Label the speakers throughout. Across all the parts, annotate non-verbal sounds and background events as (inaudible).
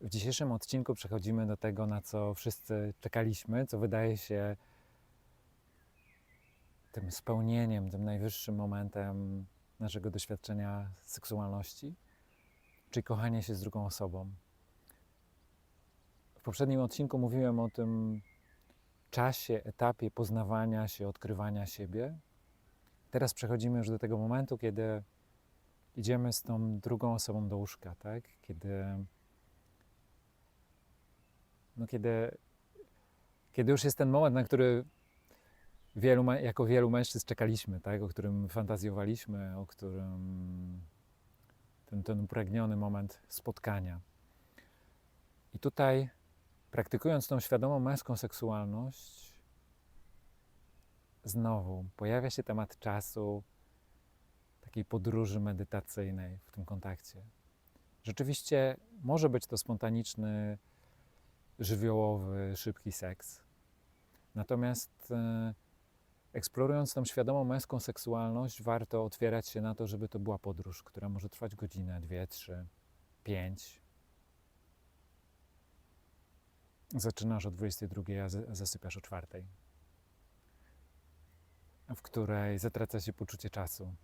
Speaker 1: W dzisiejszym odcinku przechodzimy do tego, na co wszyscy czekaliśmy, co wydaje się tym spełnieniem, tym najwyższym momentem naszego doświadczenia seksualności, czyli kochanie się z drugą osobą. W poprzednim odcinku mówiłem o tym czasie, etapie poznawania się, odkrywania siebie. Teraz przechodzimy już do tego momentu, kiedy idziemy z tą drugą osobą do łóżka, tak? Kiedy, no kiedy, kiedy już jest ten moment, na który wielu, jako wielu mężczyzn czekaliśmy, tak? O którym fantazjowaliśmy, o którym ten, ten upragniony moment spotkania. I tutaj, praktykując tą świadomą męską seksualność, znowu pojawia się temat czasu, takiej podróży medytacyjnej w tym kontakcie. Rzeczywiście może być to spontaniczny, żywiołowy, szybki seks. Natomiast e, eksplorując tą świadomą męską seksualność, warto otwierać się na to, żeby to była podróż, która może trwać godzinę, dwie, trzy, pięć. Zaczynasz o 22, a zasypiasz o 4, w której zatraca się poczucie czasu.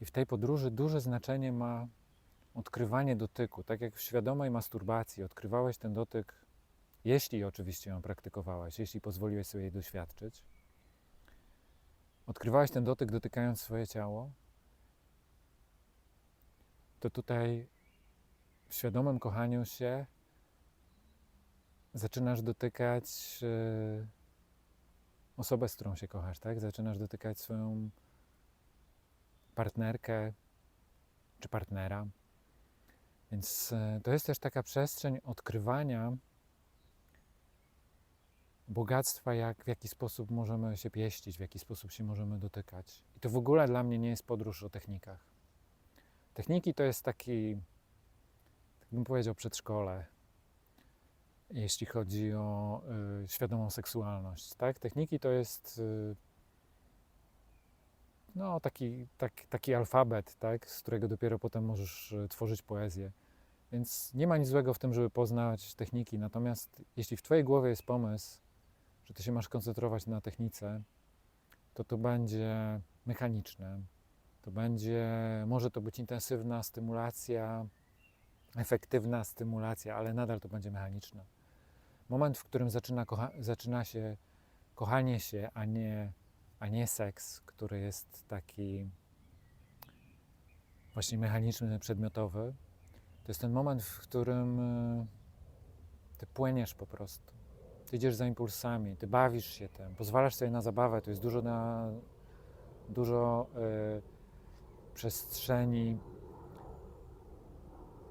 Speaker 1: I w tej podróży duże znaczenie ma odkrywanie dotyku. Tak jak w świadomej masturbacji odkrywałeś ten dotyk, jeśli oczywiście ją praktykowałeś, jeśli pozwoliłeś sobie jej doświadczyć, odkrywałeś ten dotyk dotykając swoje ciało, to tutaj w świadomym kochaniu się zaczynasz dotykać e, osobę, z którą się kochasz, tak? Zaczynasz dotykać swoją partnerkę czy partnera. Więc e, to jest też taka przestrzeń odkrywania bogactwa, jak, w jaki sposób możemy się pieścić, w jaki sposób się możemy dotykać. I to w ogóle dla mnie nie jest podróż o technikach. Techniki to jest taki, tak bym powiedział, przedszkole, jeśli chodzi o y, świadomą seksualność. Tak? Techniki to jest y, no, taki, tak, taki alfabet, tak? z którego dopiero potem możesz y, tworzyć poezję. Więc nie ma nic złego w tym, żeby poznać techniki. Natomiast jeśli w Twojej głowie jest pomysł, że Ty się masz koncentrować na technice, to to będzie mechaniczne. To będzie, może to być intensywna stymulacja, efektywna stymulacja, ale nadal to będzie mechaniczne. Moment, w którym zaczyna, kocha- zaczyna się kochanie się, a nie, a nie seks, który jest taki właśnie mechaniczny, przedmiotowy, to jest ten moment, w którym y, ty płyniesz po prostu. Ty idziesz za impulsami, ty bawisz się tym, pozwalasz sobie na zabawę. To jest dużo, na, dużo y, przestrzeni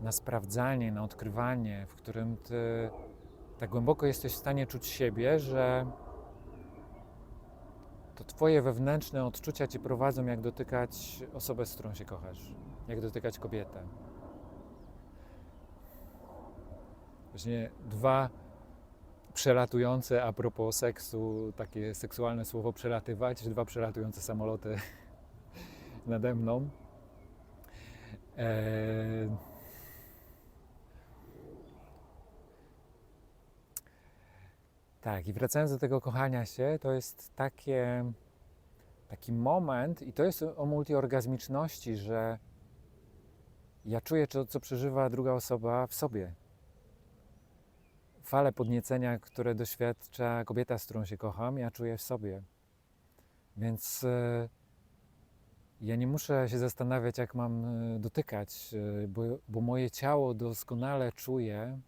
Speaker 1: na sprawdzanie, na odkrywanie, w którym ty tak głęboko jesteś w stanie czuć siebie, że to twoje wewnętrzne odczucia cię prowadzą, jak dotykać osobę, z którą się kochasz, jak dotykać kobietę. Właśnie dwa przelatujące, a propos seksu, takie seksualne słowo przelatywać, dwa przelatujące samoloty (laughs) nade mną. Eee... Tak, i wracając do tego kochania się, to jest takie, taki moment, i to jest o multiorgazmiczności, że ja czuję to, co przeżywa druga osoba w sobie. Fale podniecenia, które doświadcza kobieta, z którą się kocham, ja czuję w sobie. Więc e, ja nie muszę się zastanawiać, jak mam e, dotykać, e, bo, bo moje ciało doskonale czuje,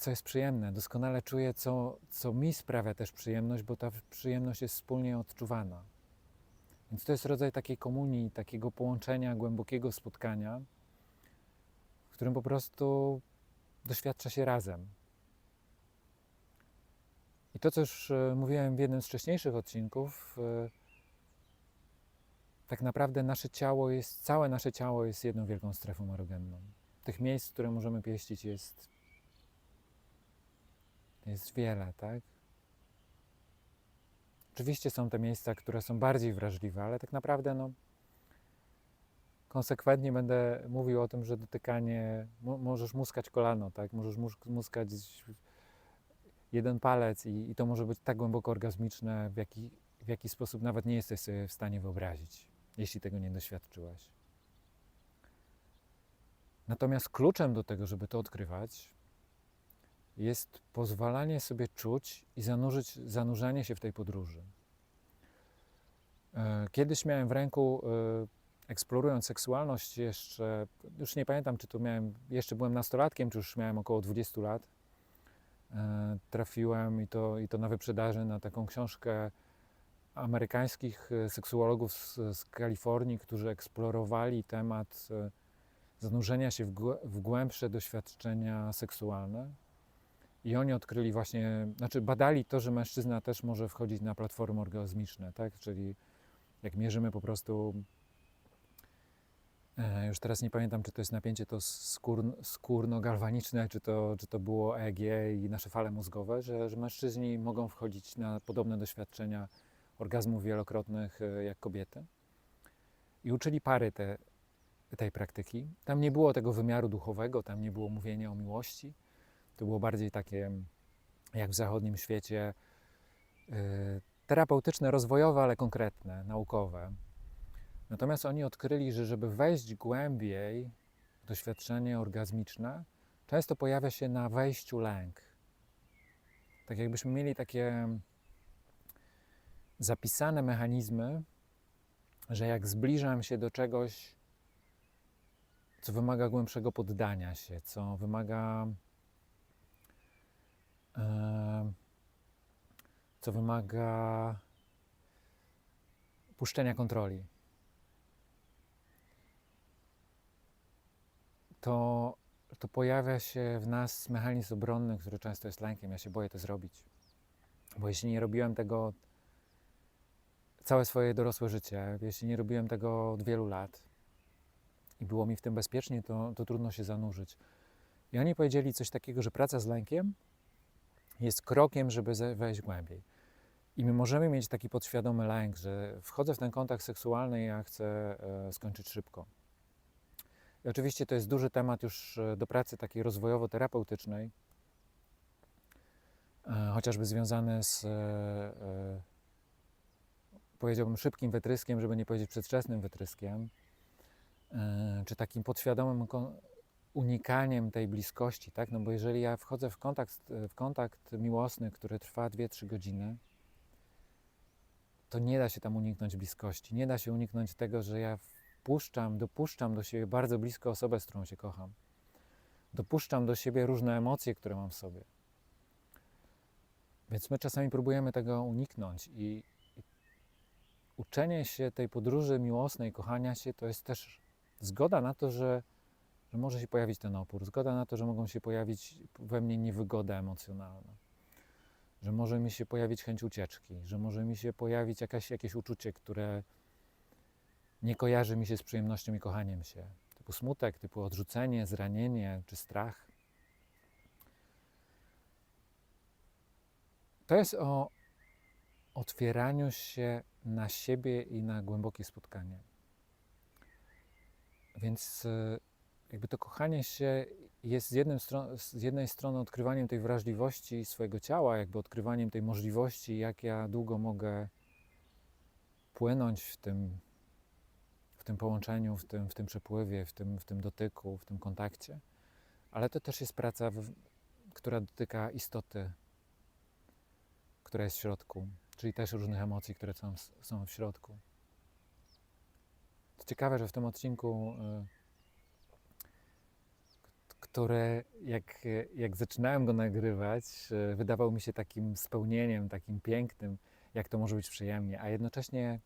Speaker 1: co jest przyjemne. Doskonale czuję, co, co mi sprawia też przyjemność, bo ta przyjemność jest wspólnie odczuwana. Więc to jest rodzaj takiej komunii, takiego połączenia, głębokiego spotkania, w którym po prostu doświadcza się razem. I to, co już e, mówiłem w jednym z wcześniejszych odcinków, e, tak naprawdę nasze ciało jest, całe nasze ciało jest jedną wielką strefą erogenną. Tych miejsc, które możemy pieścić jest, jest wiele, tak? Oczywiście są te miejsca, które są bardziej wrażliwe, ale tak naprawdę no, konsekwentnie będę mówił o tym, że dotykanie, mo, możesz muskać kolano, tak? Możesz mus, muskać jeden palec i, i to może być tak głęboko orgazmiczne, w jaki, w jaki sposób nawet nie jesteś sobie w stanie wyobrazić, jeśli tego nie doświadczyłeś. Natomiast kluczem do tego, żeby to odkrywać, jest pozwalanie sobie czuć i zanurzyć, zanurzanie się w tej podróży. E, Kiedyś miałem w ręku, e, eksplorując seksualność, jeszcze, już nie pamiętam, czy to miałem, jeszcze byłem nastolatkiem, czy już miałem około 20 lat. E, Trafiłem i to, i to na wyprzedaży na taką książkę amerykańskich seksuologów z, z Kalifornii, którzy eksplorowali temat zanurzenia się w, w głębsze doświadczenia seksualne. I oni odkryli właśnie, znaczy badali to, że mężczyzna też może wchodzić na platformy orgazmiczne, tak? Czyli jak mierzymy po prostu, e, już teraz nie pamiętam, czy to jest napięcie to skór, skórno-galwaniczne, czy to, czy to było EEG i nasze fale mózgowe, że, że mężczyźni mogą wchodzić na podobne doświadczenia orgazmów wielokrotnych e, jak kobiety. I uczyli pary te, tej praktyki. Tam nie było tego wymiaru duchowego, tam nie było mówienia o miłości. To było bardziej takie, jak w zachodnim świecie, y, terapeutyczne, rozwojowe, ale konkretne, naukowe. Natomiast oni odkryli, że żeby wejść głębiej w doświadczenie orgazmiczne, często pojawia się na wejściu lęk. Tak jakbyśmy mieli takie zapisane mechanizmy, że jak zbliżam się do czegoś, co wymaga głębszego poddania się, co wymaga e, co wymaga puszczenia kontroli. To, to pojawia się w nas mechanizm obronny, który często jest lękiem. Ja się boję to zrobić. Bo jeśli nie robiłem tego całe swoje dorosłe życie, jeśli nie robiłem tego od wielu lat i było mi w tym bezpiecznie, to, to trudno się zanurzyć. I oni powiedzieli coś takiego, że praca z lękiem jest krokiem, żeby wejść głębiej. I my możemy mieć taki podświadomy lęk, że wchodzę w ten kontakt seksualny i ja chcę e, skończyć szybko. I oczywiście to jest duży temat już e, do pracy takiej rozwojowo-terapeutycznej, e, chociażby związany z, powiedziałbym, szybkim wytryskiem, żeby nie powiedzieć przedwczesnym wytryskiem, czy takim podświadomym unikaniem tej bliskości, tak? No bo jeżeli ja wchodzę w kontakt, w kontakt miłosny, który trwa 2-3 godziny, to nie da się tam uniknąć bliskości. Nie da się uniknąć tego, że ja wpuszczam, dopuszczam do siebie bardzo blisko osobę, z którą się kocham. Dopuszczam do siebie różne emocje, które mam w sobie. Więc my czasami próbujemy tego uniknąć i, i uczenie się tej podróży miłosnej, kochania się, to jest też zgoda na to, że, że może się pojawić ten opór, zgoda na to, że mogą się pojawić we mnie niewygoda emocjonalna że może mi się pojawić chęć ucieczki, że może mi się pojawić jakaś, jakieś uczucie, które nie kojarzy mi się z przyjemnością i kochaniem się. Typu smutek, typu odrzucenie, zranienie czy strach. To jest o otwieraniu się na siebie i na głębokie spotkanie. Więc y, jakby to kochanie się jest z, jednym stron- z jednej strony odkrywaniem tej wrażliwości swojego ciała, jakby odkrywaniem tej możliwości, jak ja długo mogę płynąć w tym, w tym połączeniu, w tym, w tym przepływie, w tym, w tym dotyku, w tym kontakcie. Ale to też jest praca, w, która dotyka istoty, która jest w środku, czyli też różnych emocji, które są, są w środku. To ciekawe, że w tym odcinku. y, które jak, jak zaczynałem go nagrywać, e, wydawał mi się takim spełnieniem, takim pięknym, jak to może być przyjemnie, a jednocześnie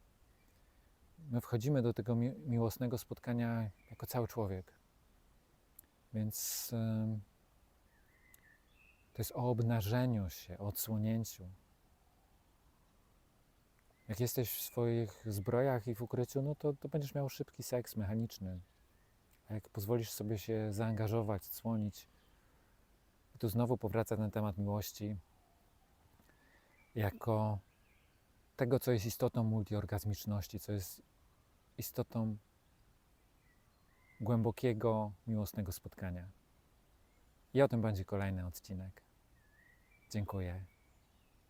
Speaker 1: my wchodzimy do tego mi- miłosnego spotkania jako cały człowiek. Więc em, to jest o obnażeniu się, o odsłonięciu. Jak jesteś w swoich zbrojach i w ukryciu, no to, to będziesz miał szybki seks mechaniczny. A jak pozwolisz sobie się zaangażować, odsłonić, i tu znowu powraca ten temat miłości, jako tego, co jest istotą multiorgazmiczności, co jest istotą głębokiego, miłosnego spotkania. I o tym będzie kolejny odcinek. Dziękuję.